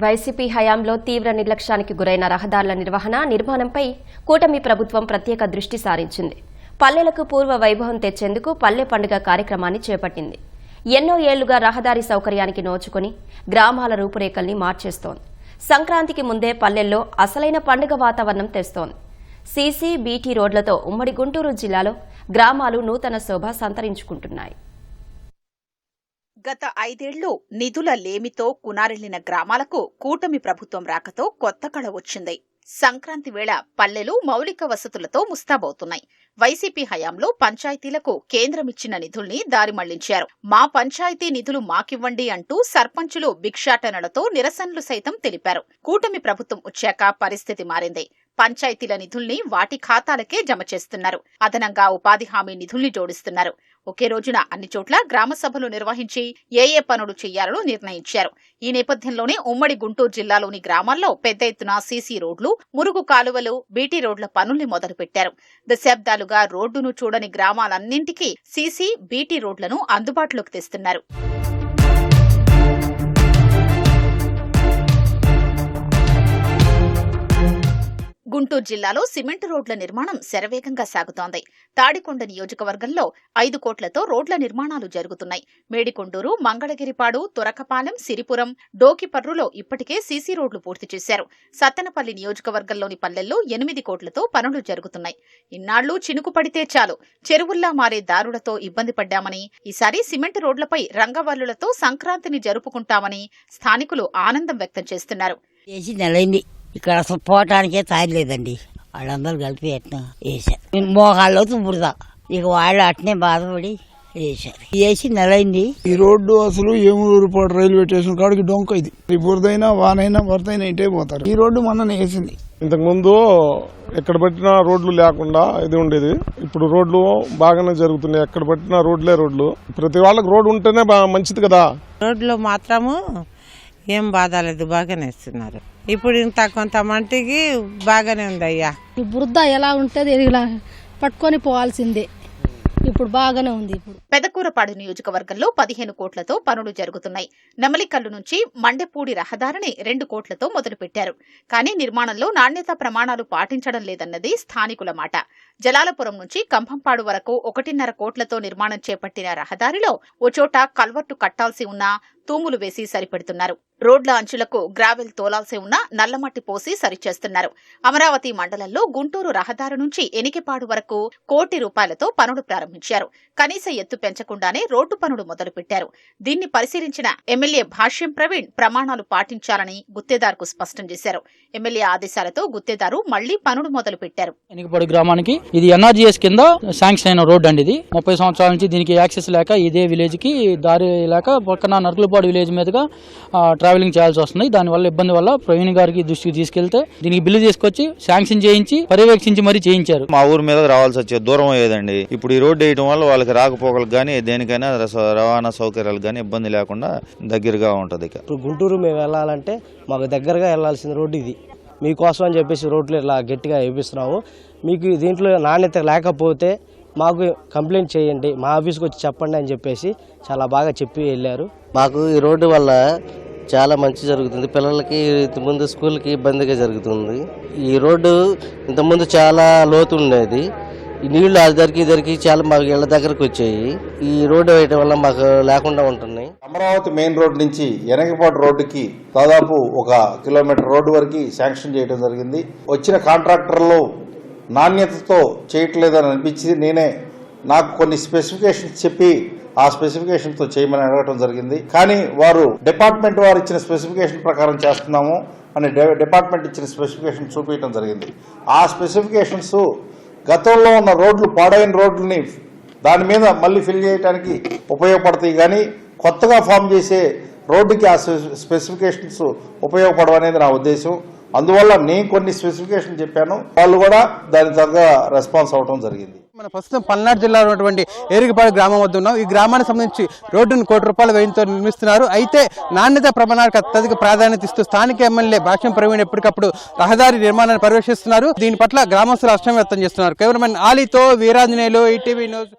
YCP హయాంలో తీవ్ర నిర్లక్ష్యానికి గురైన రహదారుల నిర్వహణ నిర్మాణంపై కూటమి ప్రభుత్వం ప్రత్యేక దృష్టి సారించింది. పల్లెలకు పూర్వ వైభవం తెచ్చేందుకు పల్లె పండుగ కార్యక్రమాన్ని చేపట్టింది. ఎన్నో ఏళ్ళుగా రహదారి సౌకర్యానికి నోచుకుని గ్రామాల రూపురేఖల్ని మార్చేస్తోంది. సంక్రాంతికి ముందే పల్లెల్లో అసలైన పండుగ వాతావరణం తెస్తోంది. సీసీ బీటీ రోడ్లతో ఉమ్మడి గుంటూరు జిల్లాలో గ్రామాలు నూతన శోభ సంతరించుకుంటున్నాయి. గత ఐదేళ్ళు నిధుల లేమితో కునారెళ్ళిన గ్రామాలకు కూటమి ప్రభుత్వం రాకతో కొత్త కళ వచ్చింది. సంక్రాంతి వేళ పల్లెలు మౌలిక వసతులతో ముస్తాబవుతున్నాయి. వైసీపీ హయాంలో పంచాయతీలకు కేంద్రం ఇచ్చిన నిధుల్ని దారి మళ్ళించారు. మా పంచాయతీ నిధులు మాకివ్వండి అంటూ సర్పంచులు భిక్షాటనలతో నిరసనలు సైతం తెలిపారు. కూటమి ప్రభుత్వం వచ్చాక పరిస్థితి మారింది. పంచాయతీల నిధుల్ని వాటి ఖాతాలకే జమ చేస్తున్నారు. అదనంగా ఉపాధి హామీ నిధుల్ని జోడిస్తున్నారు. ఒకే రోజున అన్ని చోట్ల గ్రామ సభలు నిర్వహించి ఏ ఏ పనులు చేయాలో నిర్ణయించారు. ఈ నేపథ్యంలోనే ఉమ్మడి గుంటూరు జిల్లాలోని గ్రామాల్లో పెద్ద ఎత్తున సీసీ రోడ్లు మురుగు కాలువలు బీటీ రోడ్ల పనుల్ని మొదలుపెట్టారు. దశాబ్దాలుగా రోడ్డును చూడని గ్రామాలన్నింటికీ సీసీ బీటీ రోడ్లను అందుబాటులోకి తెస్తున్నారు. గుంటూరు జిల్లాలో సిమెంట్ రోడ్ల నిర్మాణం శరవేగంగా సాగుతోంది. తాడికొండ నియోజకవర్గంలో ఐదు కోట్లతో రోడ్ల నిర్మాణాలు జరుగుతున్నాయి. మేడికొండూరు మంగళగిరిపాడు తురకపాలెం సిరిపురం డోకిపర్రులో ఇప్పటికే సీసీ రోడ్లు పూర్తి చేశారు. సత్తెనపల్లి నియోజకవర్గంలోని పల్లెల్లో ఎనిమిది కోట్లతో పనులు జరుగుతున్నాయి. ఇన్నాళ్ళు చినుకు పడితే చాలు. చెరువుల్లా మారే దారులతో ఇబ్బంది పడ్డామని ఈసారి సిమెంట్ రోడ్లపై రంగవల్లులతో సంక్రాంతిని జరుపుకుంటామని స్థానికులు ఆనందం వ్యక్తం చేస్తున్నారు. ఇక్కడ అసలు పోవటానికే తాయి లేదండి. వాళ్ళందరూ కలిపి ఎట్లా వేశారు మోకాళ్ళు బురద. ఇక వాళ్ళు అట్నే బాధపడి వేశారు వేసి నెలైంది ఈ రోడ్డు అసలు ఏమూరుపాటు రైల్వే స్టేషన్ కాడికి డొంక ఇది. ఈ బురదైనా వానైనా వరదైనా ఇటే పోతారు. ఈ రోడ్డు మొన్న వేసింది. ఇంతకు ముందు ఎక్కడ పట్టినా రోడ్లు లేకుండా ఇది ఉండేది. ఇప్పుడు రోడ్లు బాగానే జరుగుతున్నాయి. ఎక్కడ పట్టినా రోడ్లే రోడ్లు. ప్రతి వాళ్ళకి రోడ్డు ఉంటేనే మంచిది కదా. రోడ్లో మాత్రము ఏం బాధ లేదు బాగానే ఇస్తున్నారు. ఇప్పుడు ఇంత కొంత మట్టికి బాగానే ఉంది అయ్యా ఈ బురద ఎలా ఉంటుంది ఇలా పట్టుకొని పోవాల్సిందే. ఇప్పుడు బాగానే ఉంది ఇప్పుడు. పెదకూరపాడు నియోజకవర్గంలో పదిహేను కోట్లతో పనులు జరుగుతున్నాయి. నెమలికల్లు నుంచి మండెపూడి రహదారిని రెండు కోట్లతో మొదలుపెట్టారు. కానీ నిర్మాణంలో నాణ్యత ప్రమాణాలు పాటించడం లేదన్నది స్థానికుల మాట. జలాలపురం నుంచి కంభంపాడు వరకు ఒకటిన్నర కోట్లతో నిర్మాణం చేపట్టిన రహదారిలో ఓ చోట కల్వర్టు కట్టాల్సి ఉన్నా తూములు వేసి సరిపెడుతున్నారు. రోడ్ల అంచులకు గ్రావెల్ తోలాల్సి ఉన్నా నల్లమట్టి పోసి సరిచేస్తున్నారు. అమరావతి మండలంలో గుంటూరు రహదారి నుంచి ఎనికిపాడు వరకు కోటి రూపాయలతో పనులు ప్రారంభించారు. కనీస ఎత్తు పెంచకుండానే రోడ్డు పనులు మొదలుపెట్టారు. దీన్ని పరిశీలించిన ఎమ్మెల్యే భాష్యం ప్రవీణ్ ప్రమాణాలు పాటించాలని గుత్తేదారుకు స్పష్టం చేశారు. ఎమ్మెల్యే ఆదేశాలతో గుత్తేదారు మళ్ళీ పనులు మొదలుపెట్టారు. ఎనికిపాడు గ్రామానికి ఇది ఎన్ఆర్జీఎస్ కింద శాంక్షన్ అయిన రోడ్ అండి ఇది. ముప్పై సంవత్సరాల నుంచి దీనికి యాక్సెస్ లేక ఇదే విలేజ్కి దారి లేక పక్కన నరుకులపాడు విలేజ్ మీదుగా ట్రావెలింగ్ చేయాల్సి వస్తుంది. దానివల్ల ఇబ్బంది వల్ల ప్రవీణ్ గారికి దృష్టికి తీసుకెళ్తే దీనికి బిల్లు తీసుకొచ్చి శాంక్షన్ చేయించి పర్యవేక్షించి మరీ చేయించారు. మా ఊరు మీద రావాల్సి వచ్చేది దూరం అయ్యేదండి. ఇప్పుడు ఈ రోడ్డు వేయడం వల్ల వాళ్ళకి రాకపోకలకు కానీ దేనికైనా రస- రవాణా సౌకర్యాలకు కానీ ఇబ్బంది లేకుండా దగ్గరగా ఉంటుంది ఇక. ఇప్పుడు గుంటూరు మేము వెళ్ళాలంటే మాకు దగ్గరగా వెళ్ళాల్సిన రోడ్డు ఇది. మీకోసం అని చెప్పేసి రోడ్లు ఇలా గట్టిగా వేపిస్తున్నాము. మీకు దీంట్లో నాణ్యత లేకపోతే మాకు కంప్లైంట్ చేయండి మా ఆఫీస్కి వచ్చి చెప్పండి అని చెప్పేసి చాలా బాగా చెప్పి వెళ్ళారు. మాకు ఈ రోడ్డు వల్ల చాలా మంచి జరుగుతుంది. పిల్లలకి ముందు స్కూల్కి ఇబ్బందిగా జరుగుతుంది. ఈ రోడ్డు ఇంతకుముందు చాలా లోతు ఉండేది. ఈ నీళ్ళు అదరికి ఇద్దరికి చాలా మాకు ఇళ్ళ దగ్గరకు వచ్చాయి. ఈ రోడ్డు వేయటం వల్ల మాకు లేకుండా ఉంటున్నాయి. అమరావతి మెయిన్ రోడ్ నుంచి ఎనకపాటు రోడ్డుకి దాదాపు ఒక కిలోమీటర్ రోడ్డు వరకు శాంక్షన్ చేయడం జరిగింది. వచ్చిన కాంట్రాక్టర్లు నాణ్యతతో చేయట్లేదని అనిపించింది. నేనే నాకు కొన్ని స్పెసిఫికేషన్స్ చెప్పి ఆ స్పెసిఫికేషన్తో చేయమని అడగటం జరిగింది. కానీ వారు డిపార్ట్మెంట్ వారు ఇచ్చిన స్పెసిఫికేషన్ ప్రకారం చేస్తున్నాము అని డిపార్ట్మెంట్ ఇచ్చిన స్పెసిఫికేషన్ చూపించడం జరిగింది. ఆ స్పెసిఫికేషన్స్ గతంలో ఉన్న రోడ్లు పాడైన రోడ్లని దాని మీద మళ్ళీ ఫిల్ చేయడానికి ఉపయోగపడతాయి. కానీ కొత్తగా ఫామ్ చేసే రోడ్డుకి ఆ స్పెసిఫికేషన్స్ ఉపయోగపడవనేది నా ఉద్దేశం. అందువల్ల నేను కొన్ని స్పెసిఫికేషన్ చెప్పాను. వాళ్ళు కూడా దాని తగ్గ రెస్పాన్స్ అవడం జరిగింది. మన ప్రస్తుతం పల్నాడు జిల్లాలో ఉన్నటువంటి ఏరికపాడు గ్రామం వద్ద ఉన్నాం. ఈ గ్రామానికి సంబంధించి రోడ్డును కోటి రూపాయల వ్యయంతో నిర్మిస్తున్నారు. అయితే నాణ్యత ప్రమాణాలకు అత్యధిక ప్రాధాన్యత ఇస్తూ స్థానిక ఎమ్మెల్యే భాష్యం ప్రవీణ్ ఎప్పటికప్పుడు రహదారి నిర్మాణాన్ని పర్యవేక్షిస్తున్నారు దీని పట్ల గ్రామస్తులు హర్షం వ్యక్తం చేస్తున్నారు. కెమెరామెన్ ఆలీతో వీరాంజనేయులు ఈటీవీ న్యూస్